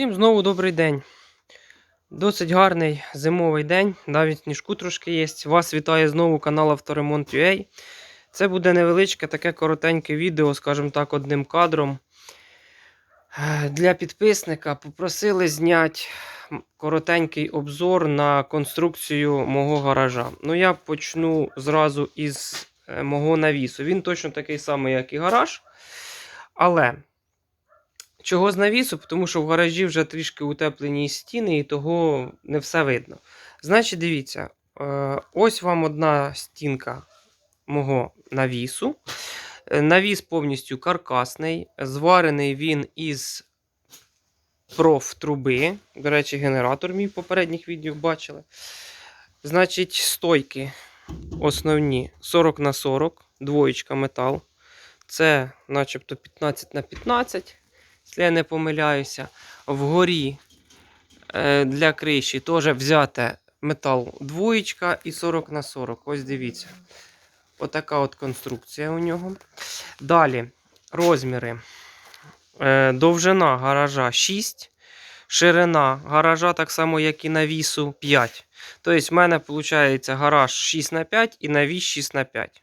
Всім знову добрий день. Досить гарний зимовий день, навіть сніжку трошки є. Вас вітає знову канал Авторемонт.ua. Це буде невеличке таке коротеньке відео, скажімо так, одним кадром. Для підписника попросили зняти коротенький обзор на конструкцію мого гаража. Ну, я почну зразу із е, мого навісу. Він точно такий самий, як і гараж. Але Чого з навісу? Тому що в гаражі вже трішки утеплені стіни, і того не все видно. Значить, дивіться, е, ось вам одна стінка мого навісу. Е, Навіс повністю каркасний, зварений він із профтруби. До речі, генератор мій в попередніх відео бачили. Значить, стойки основні 40 на 40, двоєчка метал. Це начебто 15 на 15 якщо я не помиляюся. Вгорі е, для криші теж взяте метал двоєчка і 40 на 40. Ось дивіться. Отака от конструкція у нього. Далі розміри. Е, довжина гаража 6. Ширина гаража, так само, як і навісу 5. Тобто, в мене виходить гараж 6 на 5 і навіс 6 на 5.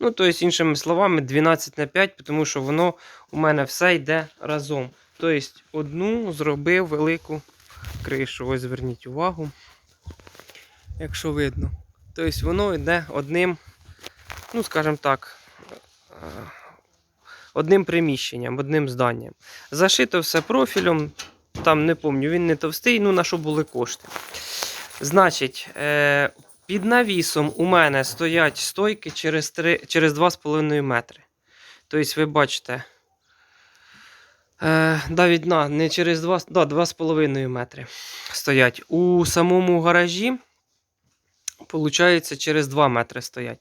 Ну, тобто, іншими словами, 12 на 5, тому що воно у мене все йде разом. Тобто, одну зробив велику кришу. Ось зверніть увагу, якщо видно. Тобто, воно йде одним, ну, скажімо так, е, одним приміщенням, одним зданням. Зашито все профілем. Там не пам'ятаю, він не товстий, ну на що були кошти. Значить, е, під навісом у мене стоять стойки через, 3, через 2,5 метри. Тобто, ви бачите, е, навіть на, не через 2, да, 2,5 метри стоять. У самому гаражі, виходить, через 2 метри стоять.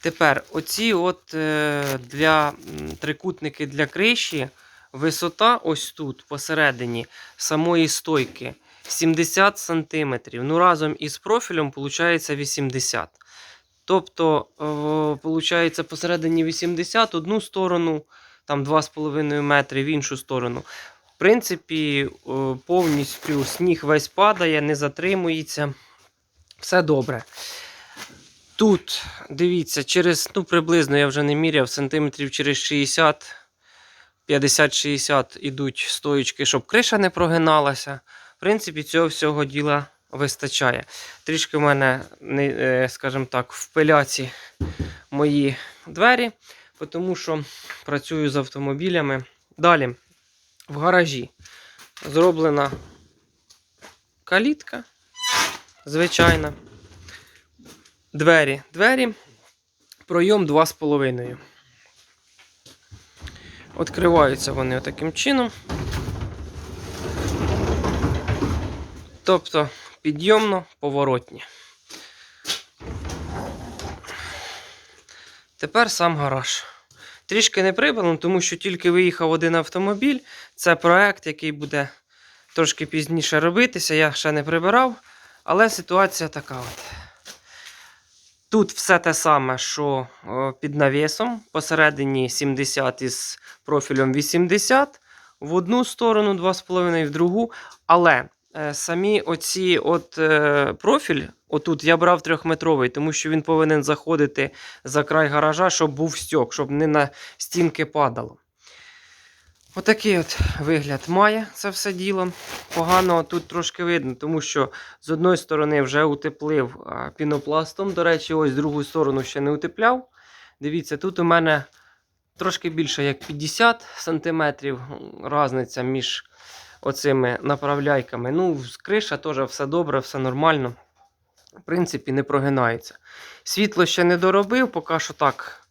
Тепер, оці от е, для трикутники для криші, висота ось тут, посередині самої стойки. 70 см. Ну, разом із профілем виходить 80 Тобто, виходить, посередині 80 одну сторону, там 2,5 метри в іншу сторону. В принципі, повністю сніг весь падає, не затримується. Все добре. Тут, дивіться, через, ну, приблизно я вже не міряв, сантиметрів через 60, 50-60 ідуть стоїчки, щоб криша не прогиналася. Принципі, цього всього діла вистачає. Трішки в мене, е, скажімо так, в пиляці мої двері, тому що працюю з автомобілями. Далі, в гаражі зроблена калітка, звичайна. Двері. Двері. Пройом 2,5. Відкриваються вони таким чином. Тобто підйомно поворотні. Тепер сам гараж. Трішки не прибрано, тому що тільки виїхав один автомобіль. Це проект, який буде трошки пізніше робитися. Я ще не прибирав. Але ситуація така от. Тут все те саме, що під навісом. Посередині 70 із профілем 80. В одну сторону 2,5, в другу. Але е, самі оці от е, профіль, отут я брав трьохметровий, тому що він повинен заходити за край гаража, щоб був стьок, щоб не на стінки падало. Отакий от вигляд має це все діло. Погано тут трошки видно, тому що з одної сторони вже утеплив пінопластом. До речі, ось другу сторону ще не утепляв. Дивіться, тут у мене трошки більше як 50 см різниця між оцими направляйками. Ну, криша теж все добре, все нормально. В принципі, не прогинається. Світло ще не доробив, поки що так.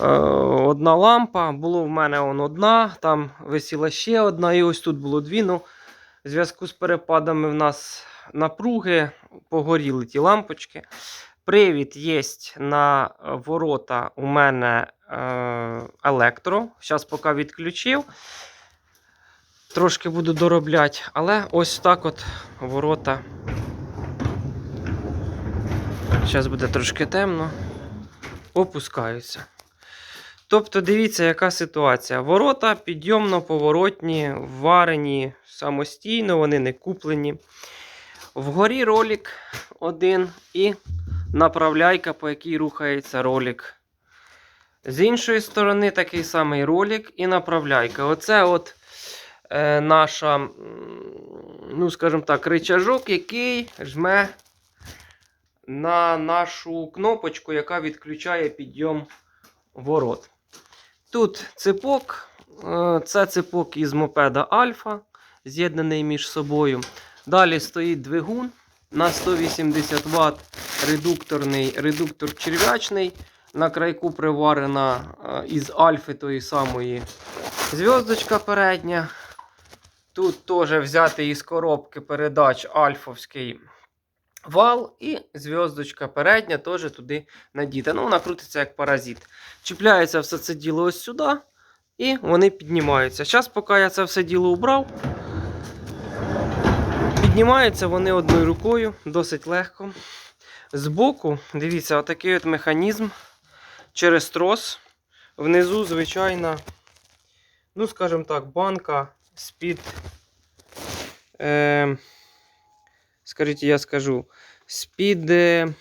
Е, одна лампа, було в мене он одна, там висіла ще одна, і ось тут було дві. Ну, в зв'язку з перепадами в нас напруги, погоріли ті лампочки. Привід є на ворота у мене е, електро. Зараз поки відключив. Трошки буду доробляти, але ось так от ворота. Зараз буде трошки темно. Опускаються. Тобто, дивіться, яка ситуація. Ворота підйомно-поворотні, варені самостійно, вони не куплені. Вгорі ролик один і направляйка, по якій рухається ролик. З іншої сторони такий самий ролик і направляйка. Оце от наша, м, ну, скажімо так, рычажок, який жме на нашу кнопочку, яка відключає підйом ворот. Тут ципок, е, це ципок із мопеда Альфа, з'єднаний між собою. Далі стоїть двигун на 180 Вт, редукторний, редуктор черв'ячний. На крайку приварена е, із альфи тої самої зв'язочка передня. Тут теж взяти із коробки передач альфовський вал і зв'язочка передня теж туди надіта. Ну, вона крутиться як паразит. Чіпляється все це діло ось сюди, і вони піднімаються. Зараз, поки я це все діло убрав, піднімаються вони одною рукою, досить легко. Збоку, дивіться, отакий от механізм через трос. Внизу, звичайна, ну, скажімо так, банка з-під. Е, скажіть, я скажу, з-під е,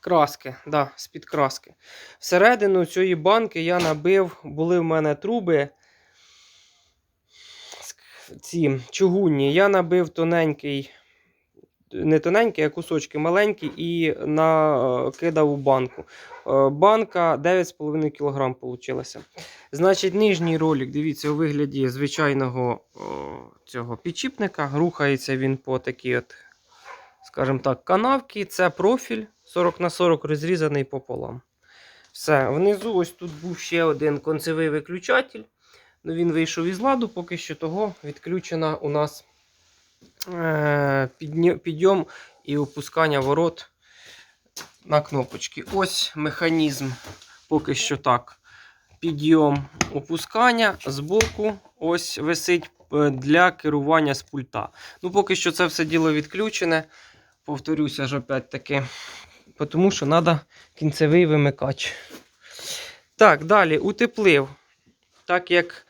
краски. Да, з-під краски. Всередину цієї банки я набив, були в мене труби. Ці чугунні. Я набив тоненький, не тоненький, а кусочки маленькі і накидав у банку. Е, Банка 9,5 кг вийшла. Значить, нижній ролик, дивіться, у вигляді звичайного цього підчіпника. Рухається він по такій от, скажімо так, канавці. Це профіль 40 на 40 розрізаний пополам. Все. Внизу ось тут був ще один концевий виключатель. Ну, він вийшов із ладу, поки що того відключена у нас підйом і опускання ворот на кнопочки. Ось механізм поки що так. Підйом опускання збоку ось висить е, для керування з пульта. Ну, поки що це все діло відключене. Повторюся ж опять таки. Тому що треба кінцевий вимикач. Так, далі утеплив. Так як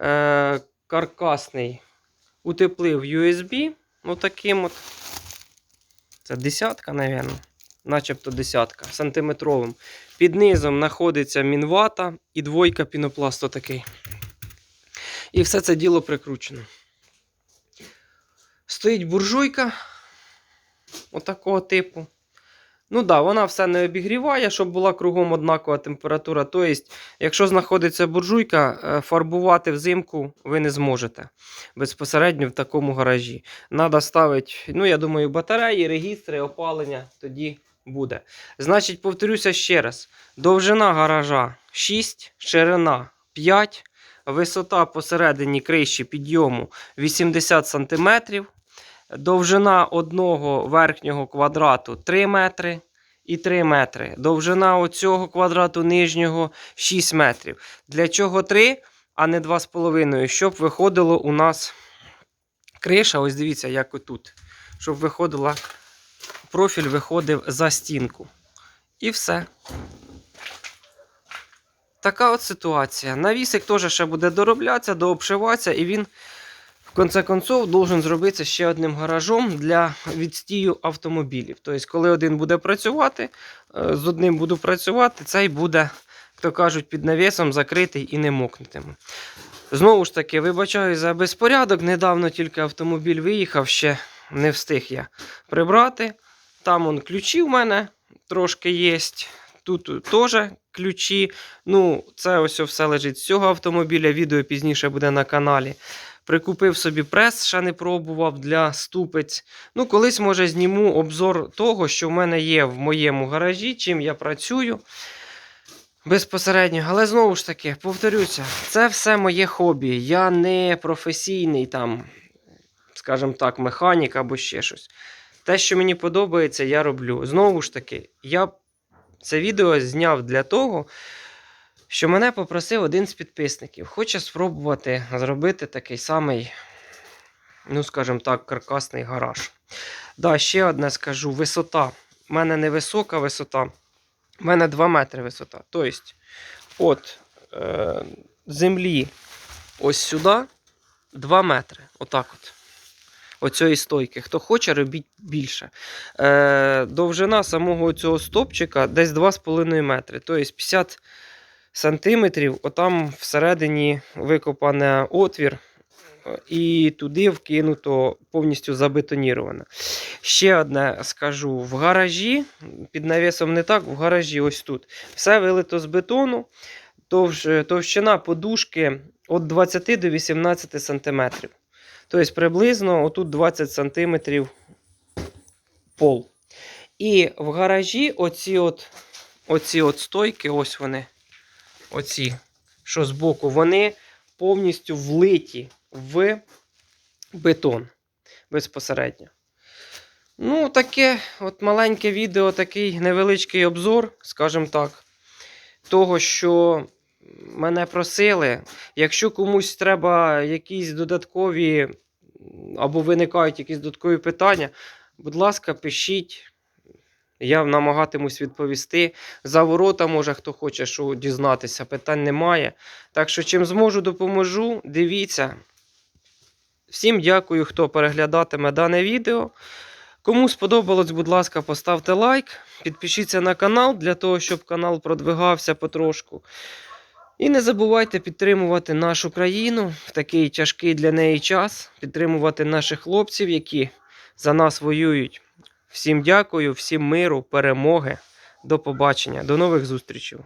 е, каркасний утеплив USB. Отаким от. Це десятка, мабуть. Начебто десятка сантиметровим. Під низом знаходиться мінвата і двойка пінопласту такий. І все це діло прикручено. Стоїть буржуйка отакого типу. Ну да, вона все не обігріває, щоб була кругом однакова температура. Тобто, якщо знаходиться буржуйка, е, фарбувати взимку ви не зможете безпосередньо в такому гаражі. Надо ставити, ну, я думаю, батареї, регістри, опалення, тоді буде. Значить, повторюся ще раз: довжина гаража 6, ширина 5, висота посередині криші підйому 80 см, довжина одного верхнього квадрату 3 метри. І 3 метри. Довжина оцього квадрату нижнього 6 метрів. Для чого 3, а не 2,5? Щоб виходило у нас криша, ось дивіться, як отут. Щоб виходила, профіль виходив за стінку. І все. Така от ситуація. Навісик теж ще буде дороблятися, дообшиватися, і він, в конце концов, должен зробитися ще одним гаражом для відстію автомобілів. Тобто, коли один буде працювати, е, з одним буду працювати, цей буде, як то кажуть, під навісом закритий і не мокнутиме. Знову ж таки, вибачаю за безпорядок. Недавно тільки автомобіль виїхав, ще не встиг я прибрати. Там он ключі в мене трошки є. Тут теж ключі. Ну, це ось все лежить з цього автомобіля. Відео пізніше буде на каналі. Прикупив собі прес, ще не пробував для ступець. Ну, колись, може, зніму обзор того, що в мене є в моєму гаражі, чим я працюю безпосередньо. Але знову ж таки, повторюся, це все моє хобі. Я не професійний там, скажімо так, механік або ще щось. Те, що мені подобається, я роблю. Знову ж таки, я це відео зняв для того, що мене попросив один з підписників. Хоче спробувати зробити такий самий, ну, скажімо так, каркасний гараж. Да, ще одне скажу: висота. У мене невисока висота, у мене 2 метри висота. Тобто, от е, землі ось сюди 2 метри. Отак от. Оцієї стойки. Хто хоче, робіть більше. Е, довжина самого цього стопчика десь 2,5 метри. Тобто 50 сантиметрів, отам всередині викопане отвір, е, і туди вкинуто повністю забетоніроване. Ще одне скажу: в гаражі, під навісом не так, в гаражі ось тут. Все вилито з бетону. Товж, товщина подушки від 20 до 18 сантиметрів. Тобто приблизно отут 20 сантиметрів пол. І в гаражі оці от, оці от стойки, ось вони, оці, що збоку, вони повністю влиті в бетон безпосередньо. Ну, таке от маленьке відео, такий невеличкий обзор, скажімо так, того, що мене просили. Якщо комусь треба якісь додаткові або виникають якісь додаткові питання, будь ласка, пишіть. Я намагатимусь відповісти. За ворота, може, хто хоче що дізнатися, питань немає. Так що, чим зможу, допоможу. Дивіться. Всім дякую, хто переглядатиме дане відео. Кому сподобалось, будь ласка, поставте лайк, підпишіться на канал для того, щоб канал продвигався потрошку. І не забувайте підтримувати нашу країну в такий тяжкий для неї час, підтримувати наших хлопців, які за нас воюють. Всім дякую, всім миру, перемоги. До побачення, до нових зустрічей.